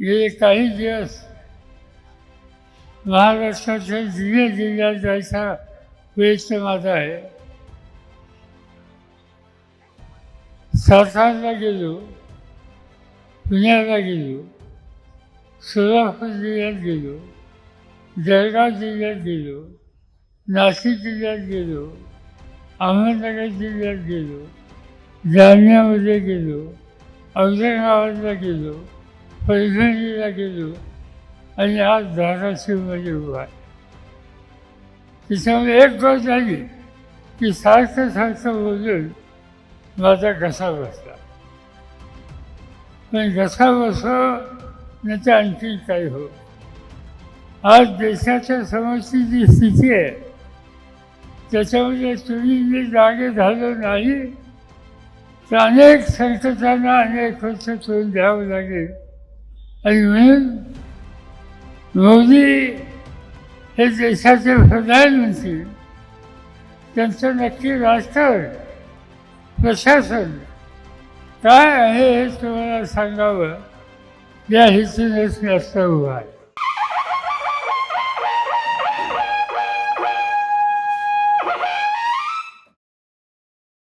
गेले काही दिवस महाराष्ट्राच्या जिल्ह्या जिल्ह्यात जायचा प्रयत्न माझा आहे सातारला गेलो पुण्याला गेलो सोलापूर जिल्ह्यात गेलो जळगाव जिल्ह्यात गेलो नाशिक जिल्ह्यात गेलो अहमदनगर जिल्ह्यात गेलो जालन्यामध्ये गेलो औरंगाबादला गेलो। पैठणीला गेलो आणि आज धाराशिवमध्ये उभा आहे. त्याच्यामुळे एक गोष्ट झाली की सारखं सारखं बोलून माझा घसा बसला. पण घसा बसो नाही तर आणखी काही हो आज देशाच्या समोरची जी स्थिती आहे त्याच्यामध्ये तुम्ही जे जागे झालो नाही तर अनेक संकटांना अनेक वर्ष तोंड द्यावं लागेल. आणि म्हणून मोदी हे देशाचे प्रधानमंत्री त्यांचं नक्की राजकारण प्रशासन काय आहे हे तुम्हाला सांगावं? या हेतूनच जास्त उभा आहे.